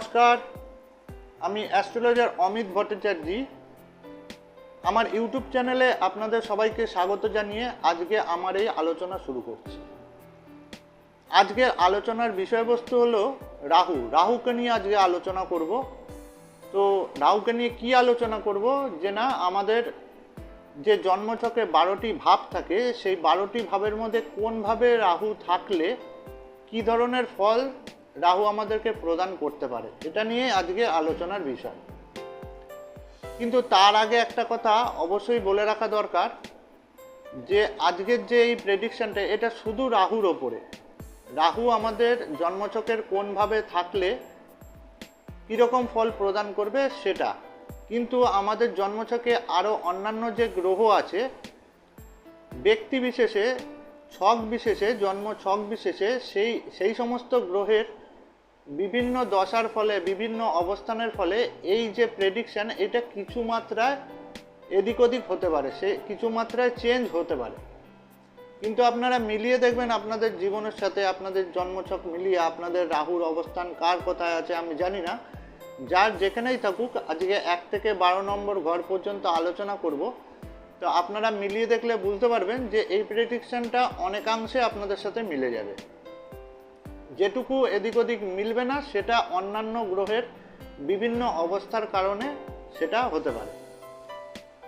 নমস্কার, আমি অ্যাস্ট্রোলজার অমিত ভট্টাচার্যি। আমার ইউটিউব চ্যানেলে আপনাদের সবাইকে স্বাগত জানিয়ে আজকে আমার এই আলোচনা শুরু করছি। আজকের আলোচনার বিষয়বস্তু হলো রাহু। রাহুকে নিয়ে আজকে আলোচনা করব। তো রাহুকে নিয়ে কি আলোচনা করব? যে না, আমাদের যে জন্মছকে বারোটি ভাব থাকে, সেই বারোটি ভাবের মধ্যে কোন ভাবে রাহু থাকলে কি ধরনের ফল রাহু আমাদেরকে প্রদান করতে পারে। এটা নিয়ে আজকে আলোচনার বিষয়। কিন্তু তার আগে একটা কথা অবশ্যই বলে রাখা দরকার যে, আজকের যে এই প্রেডিকশনটা এটা শুধু রাহুর ওপরে। রাহু আমাদের জন্মচকের কোনভাবে থাকলে কীরকম ফল প্রদান করবে সেটা। কিন্তু আমাদের জন্মছকে আরও অন্যান্য যে গ্রহ আছে, ব্যক্তি বিশেষে, ছক বিশেষে জন্ম ছক বিশেষে সেই সেই সমস্ত গ্রহের বিভিন্ন দশার ফলে, বিভিন্ন অবস্থানের ফলে এই যে প্রেডিকশান এটা কিছু মাত্রায় এদিক ওদিক হতে পারে, সে কিছু মাত্রায় চেঞ্জ হতে পারে। কিন্তু আপনারা মিলিয়ে দেখবেন আপনাদের জীবনের সাথে, আপনাদের জন্মছক মিলিয়ে, আপনাদের রাহুর অবস্থান কার কোথায় আছে আমি জানি না। যার যেখানেই থাকুক, আজকে এক থেকে বারো নম্বর ঘর পর্যন্ত আলোচনা করব। তো আপনারা মিলিয়ে দেখলে বুঝতে পারবেন যে এই প্রেডিকশনটা অনেকাংশে আপনাদের সাথে মিলে যাবে। যেটুকু এদিক ওদিক মিলবে না, সেটা অন্যান্য গ্রহের বিভিন্ন অবস্থার কারণে সেটা হতে পারে।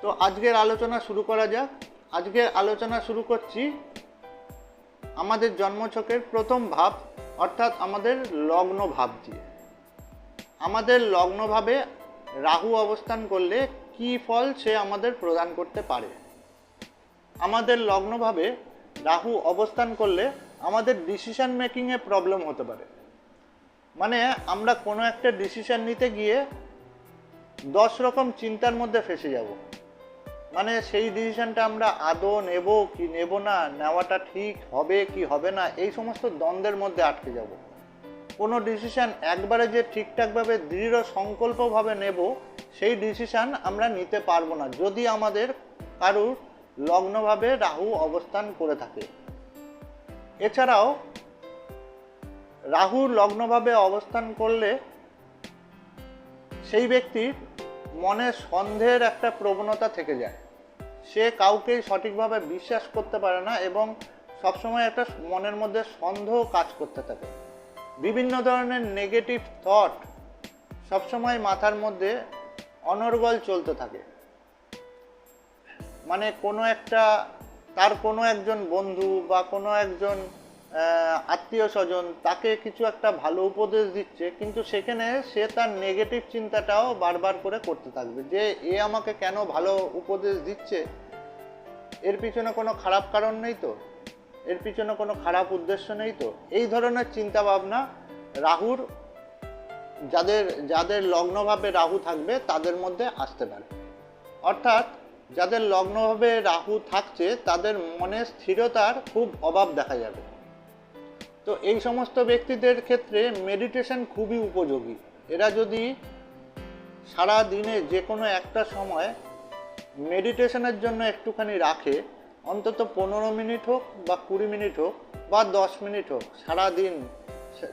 তো আজকের আলোচনা শুরু করা যাক। আজকের আলোচনা শুরু করছি আমাদের জন্মছকের প্রথম ভাব, অর্থাৎ আমাদের লগ্ন ভাব দিয়ে। আমাদের লগ্নভাবে রাহু অবস্থান করলে কি ফল সে আমাদের প্রদান করতে পারে? আমাদের লগ্নভাবে রাহু অবস্থান করলে আমাদের ডিসিশান মেকিংয়ে প্রবলেম হতে পারে। মানে আমরা কোনো একটা ডিসিশান নিতে গিয়ে দশ রকম চিন্তার মধ্যে ফেসে যাব। মানে সেই ডিসিশানটা আমরা আদৌ নেব কি নেব না, নেওয়াটা ঠিক হবে কি হবে না, এই সমস্ত দ্বন্দ্বের মধ্যে আটকে যাব। কোনো ডিসিশান একবারে যে ঠিকঠাকভাবে, দৃঢ় সংকল্পভাবে নেব, সেই ডিসিশান আমরা নিতে পারব না, যদি আমাদের কারুর লগ্নভাবে রাহু অবস্থান করে থাকে। এছাড়াও রাহু লগ্নভাবে অবস্থান করলে সেই ব্যক্তির মনে সন্দেহের একটা প্রবণতা থেকে যায়। সে কাউকেই সঠিকভাবে বিশ্বাস করতে পারে না এবং সবসময় একটা মনের মধ্যে সন্দেহ কাজ করতে থাকে। বিভিন্ন ধরনের নেগেটিভ থট সবসময় মাথার মধ্যে অনর্গল চলতে থাকে। মানে কোনো একটা তার কোনো একজন বন্ধু বা কোনো একজন আত্মীয় স্বজন তাকে কিছু একটা ভালো উপদেশ দিচ্ছে, কিন্তু সেখানে সে তার নেগেটিভ চিন্তাটাও বারবার করে করতে থাকবে। যে এ আমাকে কেন ভালো উপদেশ দিচ্ছে? এর পিছনে কোনো খারাপ কারণ নেই তো? এর পিছনে কোনো খারাপ উদ্দেশ্য নেই তো? এই ধরনের চিন্তা ভাবনা রাহুর, যাদের যাদের লগ্নভাবে রাহু থাকবে, তাদের মধ্যে আসতে পারে। অর্থাৎ যাদের লগ্নভাবে রাহু থাকছে, তাদের মনে স্থিরতার খুব অভাব দেখা যাবে। তো এই সমস্ত ব্যক্তিদের ক্ষেত্রে মেডিটেশন খুবই উপযোগী। এরা যদি সারা দিনে যে কোনো একটা সময় মেডিটেশনের জন্য একটুখানি রাখে, অন্তত পনেরো মিনিট হোক বা কুড়ি মিনিট হোক বা দশ মিনিট হোক, সারাদিন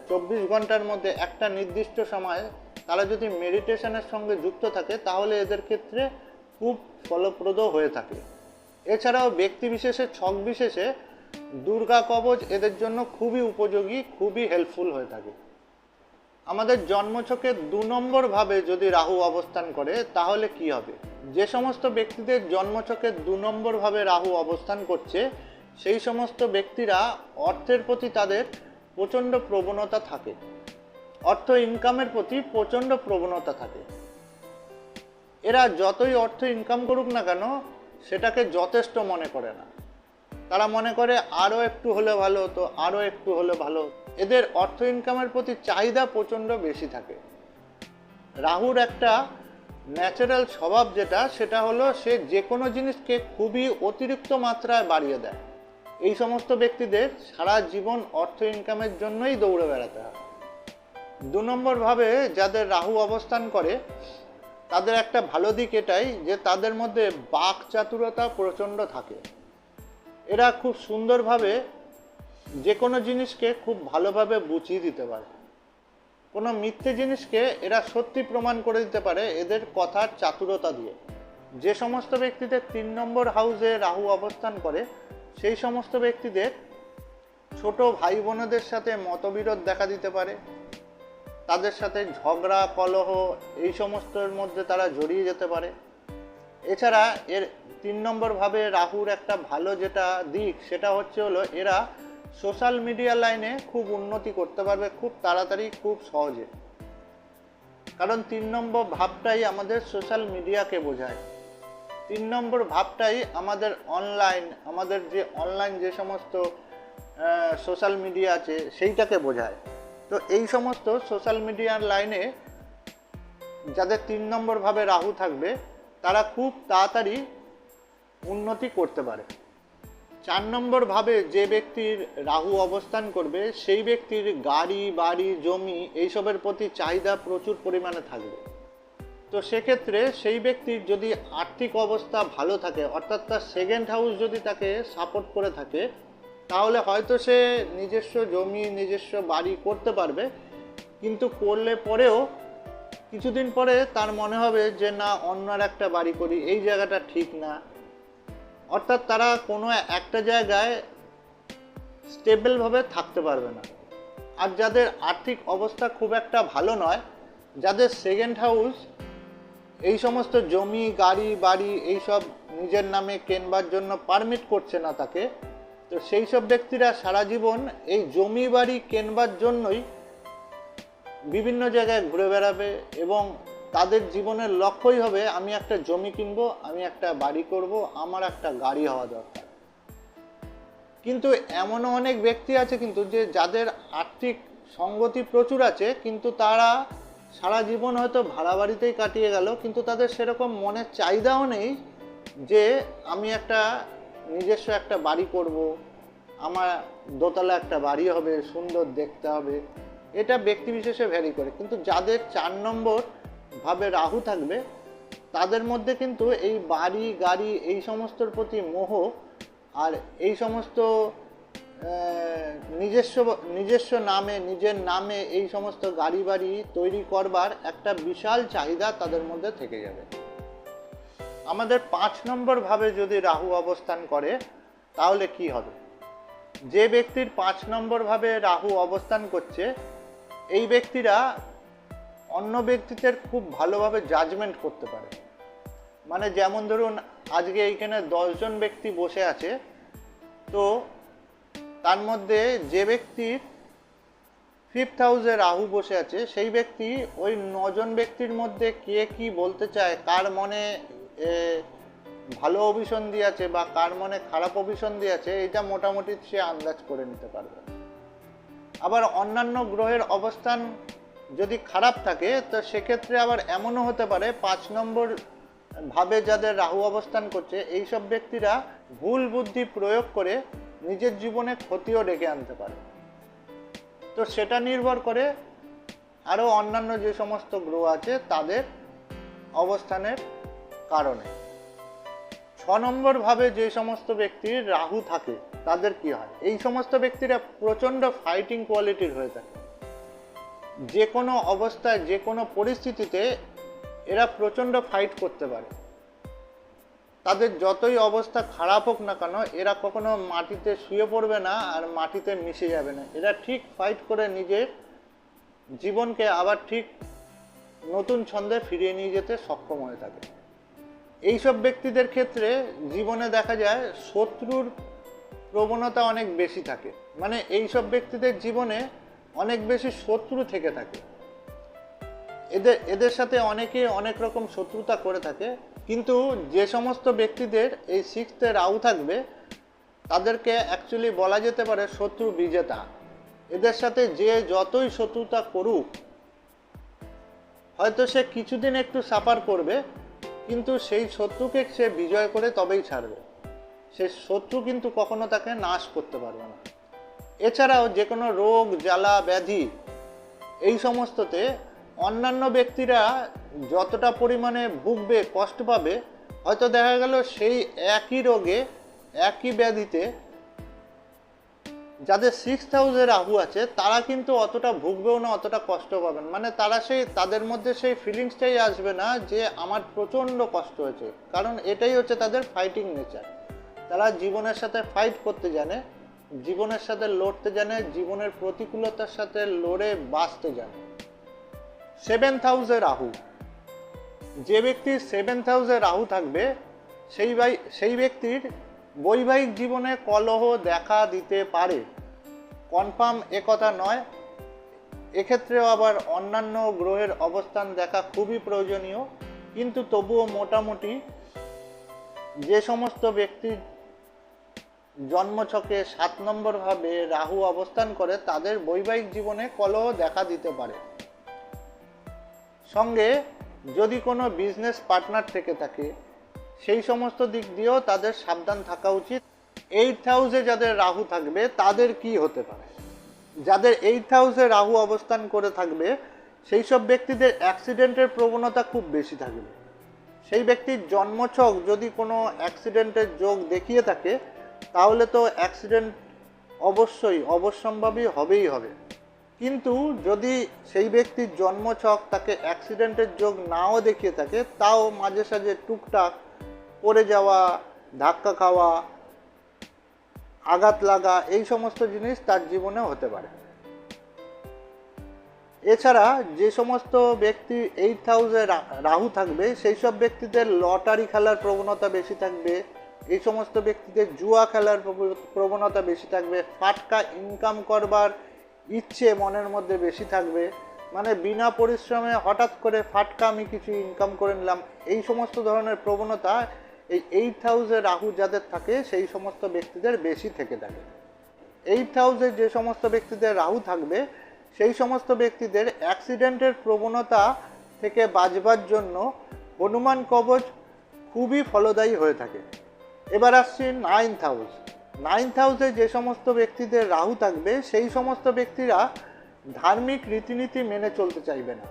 চব্বিশ ঘণ্টার মধ্যে একটা নির্দিষ্ট সময় তারা যদি মেডিটেশনের সঙ্গে যুক্ত থাকে, তাহলে এদের ক্ষেত্রে খুব ফলপ্রদ হয়ে থাকে। এছাড়াও ব্যক্তি বিশেষে, ছক বিশেষে দুর্গা কবচ এদের জন্য খুবই উপযোগী, খুবই হেল্পফুল হয়ে থাকে। আমাদের জন্মছকে দু নম্বর ভাবে যদি রাহু অবস্থান করে, তাহলে কি হবে? যে সমস্ত ব্যক্তিদের জন্মছকে দু নম্বর ভাবে রাহু অবস্থান করছে, সেই সমস্ত ব্যক্তিরা অর্থের প্রতি তাদের প্রচণ্ড প্রবণতা থাকে। অর্থ ইনকামের প্রতি প্রচণ্ড প্রবণতা থাকে। এরা যতই অর্থ ইনকাম করুক না কেন, সেটাকে যথেষ্ট মনে করে না। তারা মনে করে আরও একটু হলে ভালো হতো আরও একটু হলে ভালো এদের অর্থ ইনকামের প্রতি চাহিদা প্রচণ্ড বেশি থাকে। রাহুর একটা ন্যাচারাল স্বভাব যেটা, সেটা হলো সে যে কোনো জিনিসকে খুবই অতিরিক্ত মাত্রায় বাড়িয়ে দেয়। এই সমস্ত ব্যক্তিদের সারা জীবন অর্থ ইনকামের জন্যই দৌড়ে বেড়াতে হয়। দু নম্বরভাবে যাদের রাহু অবস্থান করে তাদের একটা ভালো দিক এটাই যে তাদের মধ্যে বাক চাতুরতা প্রচণ্ড থাকে। এরা খুব সুন্দরভাবে যে কোনো জিনিসকে খুব ভালোভাবে বুঝিয়ে দিতে পারে। কোনো মিথ্যে জিনিসকে এরা সত্যি প্রমাণ করে দিতে পারে এদের কথার চাতুরতা দিয়ে। যে সমস্ত ব্যক্তিদের তিন নম্বর হাউসে রাহু অবস্থান করে, সেই সমস্ত ব্যক্তিদের ছোট ভাই বোনদের সাথে মতবিরোধ দেখা দিতে পারে। তাদের সাথে ঝগড়া, কলহ এই সমস্তর মধ্যে তারা জড়িয়ে যেতে পারে। এছাড়া এর তিন নম্বর ভাবে রাহুর একটা ভালো যেটা দিক, সেটা হচ্ছে হলো এরা সোশ্যাল মিডিয়া লাইনে খুব উন্নতি করতে পারবে খুব তাড়াতাড়ি, খুব সহজে। কারণ তিন নম্বর ভাবটাই আমাদের সোশ্যাল মিডিয়াকে বোঝায়। তিন নম্বর ভাবটাই আমাদের অনলাইন, আমাদের যে অনলাইন যে সমস্ত সোশ্যাল মিডিয়া আছে সেইটাকে বোঝায়। তো এই সমস্ত সোশ্যাল মিডিয়ার লাইনে যাদের তিন নম্বরভাবে রাহু থাকবে, তারা খুব তাড়াতাড়ি উন্নতি করতে পারে। চার নম্বরভাবে যে ব্যক্তির রাহু অবস্থান করবে, সেই ব্যক্তির গাড়ি, বাড়ি, জমি এইসবের প্রতি চাহিদা প্রচুর পরিমাণে থাকবে। তো সেক্ষেত্রে সেই ব্যক্তির যদি আর্থিক অবস্থা ভালো থাকে, অর্থাৎ তার সেকেন্ড হাউস যদি তাকে সাপোর্ট করে থাকে তাহলে হয়তো সে নিজস্ব জমি, নিজস্ব বাড়ি করতে পারবে, কিন্তু করলে পরেও কিছুদিন পরে তার মনে হবে যে, না, অন্য আর একটা বাড়ি করি, এই জায়গাটা ঠিক না। অর্থাৎ তারা কোনো একটা জায়গায় স্টেবলভাবে থাকতে পারবে না। আর যাদের আর্থিক অবস্থা খুব একটা ভালো নয়, যাদের সেকেন্ড হাউস এই সমস্ত জমি, গাড়ি, বাড়ি, এইসব নিজের নামে কেনবার জন্য পারমিট করছে না তাকে তো সেই সব ব্যক্তিরা সারা জীবন এই জমি বাড়ি কেনবার জন্যই বিভিন্ন জায়গায় ঘুরে বেড়াবে এবং তাদের জীবনের লক্ষ্যই হবে, আমি একটা জমি কিনবো, আমি একটা বাড়ি করব, আমার একটা গাড়ি হওয়া দরকার। কিন্তু এমনও অনেক ব্যক্তি আছে কিন্তু যে যাদের আর্থিক সঙ্গতি প্রচুর আছে, কিন্তু তারা সারা জীবন হয়তো ভাড়া বাড়িতেই কাটিয়ে গেল, কিন্তু তাদের সেরকম মনের চাহিদাও নেই যে আমি একটা নিজস্ব একটা বাড়ি করব, আমার দোতলা একটা বাড়ি হবে, সুন্দর দেখতে হবে, এটা ব্যক্তি বিশেষে ভ্যারি করে। কিন্তু যাদের চার নম্বর ভাবে রাহু থাকবে, তাদের মধ্যে কিন্তু এই বাড়ি, গাড়ি, এই সমস্তর প্রতি মোহ আর এই সমস্ত নিজস্ব নিজস্ব নামে, নিজের নামে এই সমস্ত গাড়ি বাড়ি তৈরি করবার একটা বিশাল চাহিদা তাদের মধ্যে থেকে যাবে। আমাদের পাঁচ নম্বর ভাবে যদি রাহু অবস্থান করে, তাহলে কি হবে? যে ব্যক্তির পাঁচ নম্বর ভাবে রাহু অবস্থান করছে, এই ব্যক্তিরা অন্য ব্যক্তিদের খুব ভালোভাবে জাজমেন্ট করতে পারে। মানে যেমন ধরুন, আজকে এইখানে দশজন ব্যক্তি বসে আছে, তো তার মধ্যে যে ব্যক্তির ফিফথ হাউসে রাহু বসে আছে, সেই ব্যক্তি ওই নজন ব্যক্তির মধ্যে কে কি বলতে চায়, কার মনে ভালো অভিসন্ধি আছে বা কার মনে খারাপ অভিসন্ধি আছে এটা মোটামুটি সে আন্দাজ করে নিতে পারবে। আবার অন্যান্য গ্রহের অবস্থান যদি খারাপ থাকে, তো সেক্ষেত্রে আবার এমনও হতে পারে, পাঁচ নম্বর ভাবে যাদের রাহু অবস্থান করছে এই সব ব্যক্তিরা ভুল বুদ্ধি প্রয়োগ করে নিজের জীবনে ক্ষতিও ডেকে আনতে পারে। তো সেটা নির্ভর করে আরও অন্যান্য যে সমস্ত গ্রহ আছে, তাদের অবস্থানের কারণে। ছ নম্বর ভাবে যে সমস্ত ব্যক্তির রাহু থাকে, তাদের কি হয়? এই সমস্ত ব্যক্তিরা প্রচণ্ড ফাইটিং কোয়ালিটির হয়ে থাকে। যে কোনো অবস্থায় যে কোনো পরিস্থিতিতে এরা প্রচণ্ড ফাইট করতে পারে। তাদের যতই অবস্থা খারাপ হোক না কেন, এরা কখনো মাটিতে শুয়ে পড়বে না আর মাটিতে মিশে যাবে না। এরা ঠিক ফাইট করে নিজের জীবনকে আবার ঠিক নতুন ছন্দে ফিরিয়ে নিয়ে যেতে সক্ষম হয়ে থাকে। এইসব ব্যক্তিদের ক্ষেত্রে জীবনে দেখা যায় শত্রুর প্রবণতা অনেক বেশি থাকে। মানে এইসব ব্যক্তিদের জীবনে অনেক বেশি শত্রু থেকে থাকে। এদের এদের সাথে অনেকে অনেক রকম শত্রুতা করে থাকে, কিন্তু যে সমস্ত ব্যক্তিদের এই সিক্সতে রাউ থাকবে, তাদেরকে অ্যাকচুয়ালি বলা যেতে পারে শত্রু বিজেতা। এদের সাথে যে যতই শত্রুতা করুক, হয়তো সে কিছুদিন একটু সাফার করবে কিন্তু সেই শত্রুকে সে বিজয় করে তবেই ছাড়বে। সে শত্রু কিন্তু কখনো তাকে নাশ করতে পারবে না। এছাড়াও যে কোনো রোগ, জ্বালা, ব্যাধি এই সমস্ততে অন্যান্য ব্যক্তিরা যতটা পরিমাণে ভুগবে, কষ্ট পাবে, হয়তো দেখা গেল সেই একই রোগে, একই ব্যাধিতে যাদের সিক্স হাউসে রাহু আছে, তারা কিন্তু অতটা ভুগবেও না, অতটা কষ্ট পাবেন। মানে তারা সেই, তাদের মধ্যে সেই ফিলিংসটাই আসবে না যে আমার প্রচণ্ড কষ্ট হয়েছে। কারণ এটাই হচ্ছে তাদের ফাইটিং নেচার তারা জীবনের সাথে ফাইট করতে জানে, জীবনের সাথে লড়তে জানে, জীবনের প্রতিকূলতার সাথে লড়ে বাঁচতে জানে। সেভেন্থ হাউসে রাহু যে ব্যক্তির সেভেন্থ হাউসে রাহু থাকবে, সেই সেই ব্যক্তির বৈবাহিক জীবনে কলহ দেখা দিতে পারে। কনফার্ম একথা নয়। এক্ষেত্রেও আবার অন্যান্য গ্রহের অবস্থান দেখা খুবই প্রয়োজনীয়। কিন্তু তবুও মোটামুটি যে সমস্ত ব্যক্তির জন্মছকে সাত নম্বরভাবে রাহু অবস্থান করে, তাদের বৈবাহিক জীবনে কলহ দেখা দিতে পারে। সঙ্গে যদি কোনো বিজনেস পার্টনার থেকে থাকে সেই সমস্ত দিক দিয়েও তাদের সাবধান থাকা উচিত। এইট হাউসে যাদের রাহু থাকবে, তাদের কি হতে পারে? যাদের এইট হাউসে রাহু অবস্থান করে থাকবে, সেই সব ব্যক্তিদের অ্যাক্সিডেন্টের প্রবণতা খুব বেশি থাকবে। সেই ব্যক্তির জন্মছক যদি কোনো অ্যাক্সিডেন্টের যোগ দেখিয়ে থাকে, তাহলে তো অ্যাক্সিডেন্ট অবশ্যই, অবশ্যম্ভাবী হবেই হবে। কিন্তু যদি সেই ব্যক্তির জন্মছক তাকে অ্যাক্সিডেন্টের যোগ নাও দেখিয়ে থাকে, তাও মাঝে সাঝে টুকটাক পড়ে যাওয়া, ধাক্কা খাওয়া, আঘাত লাগা, এই সমস্ত জিনিস তার জীবনে হতে পারে। এছাড়া যে সমস্ত ব্যক্তি এইট হাউসে রাহু থাকবে, সেই সব ব্যক্তিদের লটারি খেলার প্রবণতা বেশি থাকবে, এই সমস্ত ব্যক্তিদের জুয়া খেলার প্রব- প্রবণতা বেশি থাকবে, ফাটকা ইনকাম করবার ইচ্ছে মনের মধ্যে বেশি থাকবে মানে বিনা পরিশ্রমে হঠাৎ করে ফাটকা আমি কিছু ইনকাম করে নিলাম, এই সমস্ত ধরনের প্রবণতা এই এইট হাউসে রাহু যাদের থাকে, সেই সমস্ত ব্যক্তিদের বেশি থেকে থাকে। এইট হাউসে যে সমস্ত ব্যক্তিদের রাহু থাকবে, সেই সমস্ত ব্যক্তিদের অ্যাক্সিডেন্টের প্রবণতা থেকে বাঁচবার জন্য হনুমান কবচ খুবই ফলদায়ী হয়ে থাকে। এবার আসছি নাইন্থ হাউস নাইন্থ হাউসে যে সমস্ত ব্যক্তিদের রাহু থাকবে, সেই সমস্ত ব্যক্তিরা ধার্মিক রীতিনীতি মেনে চলতে চাইবে না।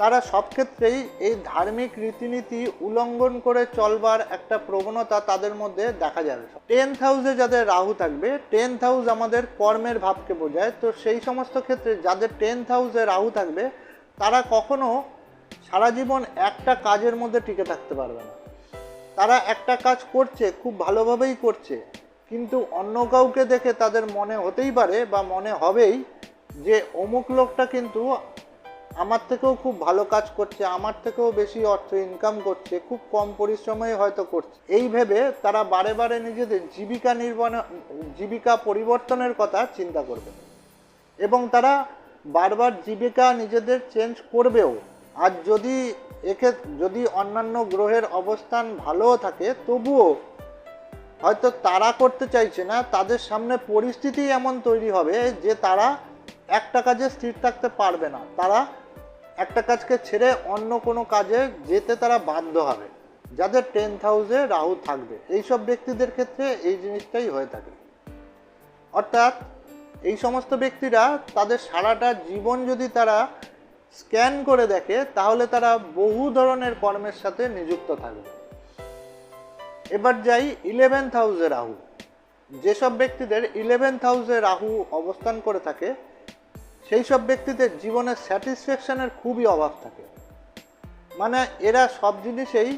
তারা সব ক্ষেত্রেই এই ধার্মিক রীতিনীতি উল্লঙ্ঘন করে চলবার একটা প্রবণতা তাদের মধ্যে দেখা যাবে। টেন্থ হাউসে যাদের রাহু থাকবে টেন্থ হাউস আমাদের কর্মের ভাবকে বোঝায়। তো সেই সমস্ত ক্ষেত্রে যাদের টেন্থ হাউসে রাহু থাকবে, তারা কখনো সারা জীবন একটা কাজের মধ্যে টিকে থাকতে পারবে না। তারা একটা কাজ করছে, খুব ভালোভাবেই করছে, কিন্তু অন্য কাউকে দেখে তাদের মনে হতেই পারে বা মনে হবেই যে অমুক লোকটা কিন্তু আমার থেকেও খুব ভালো কাজ করছে, আমার থেকেও বেশি অর্থ ইনকাম করছে, খুব কম পরিশ্রমেই হয়তো করছে। এই ভেবে তারা বারে বারে নিজেদের জীবিকা নির্বাহ, জীবিকা পরিবর্তনের কথা চিন্তা করবে। এবং তারা বারবার জীবিকা নিজেদের চেঞ্জ করবেও। আর যদি একে, যদি অন্যান্য গ্রহের অবস্থান ভালোও থাকে, তবুও হয়তো তারা করতে চাইছে না, তাদের সামনে পরিস্থিতি এমন তৈরি হবে যে তারা একটা কাজে স্থির থাকতে পারবে না। তারা একটা কাজকে ছেড়ে অন্য কোনো কাজে যেতে তারা বাধ্য হবে। যাদের টেন্থ হাউসে রাহু থাকবে। এইসব ব্যক্তিদের ক্ষেত্রে এই জিনিসটাই হয়ে থাকে। অর্থাৎ এই সমস্ত ব্যক্তিরা তাদের সারাটা জীবন যদি তারা স্ক্যান করে দেখে, তাহলে তারা বহু ধরনের কর্মের সাথে নিযুক্ত থাকবে। এবার যাই ইলেভেন্থ হাউসে রাহু। যেসব ব্যক্তিদের ইলেভেন্থ হাউসে রাহু অবস্থান করে থাকে সেই সব ব্যক্তিদের জীবনে স্যাটিসফ্যাকশনের খুবই অভাব থাকে। মানে এরা সব জিনিসেই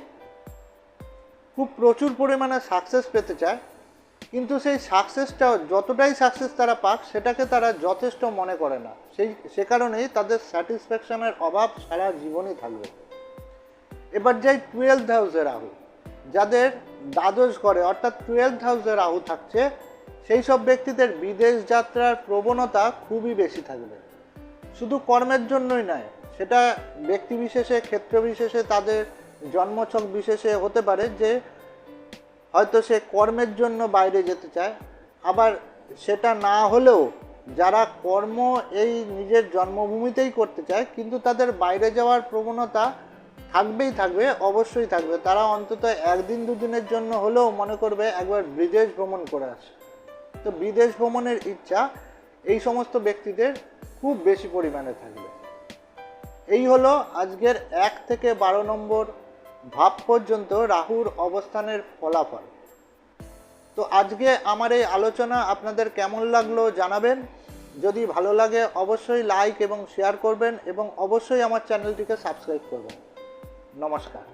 খুব প্রচুর পরিমাণে সাকসেস পেতে চায়, কিন্তু সেই সাকসেসটা যতটাই সাকসেস তারা পাক, সেটাকে তারা যথেষ্ট মনে করে না। সেই, সে কারণেই তাদের স্যাটিসফ্যাকশনের অভাব সারা জীবনই থাকবে। এবার যাই টুয়েলভ হাউসে রাহু যাদের দ্বাদশ ঘরে অর্থাৎ টুয়েলভ হাউসে রাহু থাকছে সেই সব ব্যক্তিদের বিদেশ যাত্রার প্রবণতা খুবই বেশি থাকবে। শুধু কর্মের জন্যই নয়, সেটা ব্যক্তি বিশেষে, ক্ষেত্র বিশেষে, তাদের জন্মছক বিশেষে হতে পারে যে হয়তো সে কর্মের জন্য বাইরে যেতে চায়। আবার সেটা না হলেও যারা কর্ম এই নিজের জন্মভূমিতেই করতে চায়, কিন্তু তাদের বাইরে যাওয়ার প্রবণতা থাকবেই থাকবে, অবশ্যই থাকবে। তারা অন্তত একদিন দুদিনের জন্য হলেও মনে করবে একবার বিদেশ ভ্রমণ করে আসে। তো বিদেশ ভ্রমণের ইচ্ছা এই সমস্ত ব্যক্তিদের খুব বেশি পরিমাণে থাকবে। এই হলো আজকের এক থেকে বারো নম্বর ভাব পর্যন্ত রাহুর অবস্থানের ফলাফল। তো আজকে আমার এই আলোচনা আপনাদের কেমন লাগল জানাবেন। যদি ভালো লাগে অবশ্যই লাইক এবং শেয়ার করবেন এবং অবশ্যই আমার চ্যানেলটিকে সাবস্ক্রাইব করবেন। নমস্কার।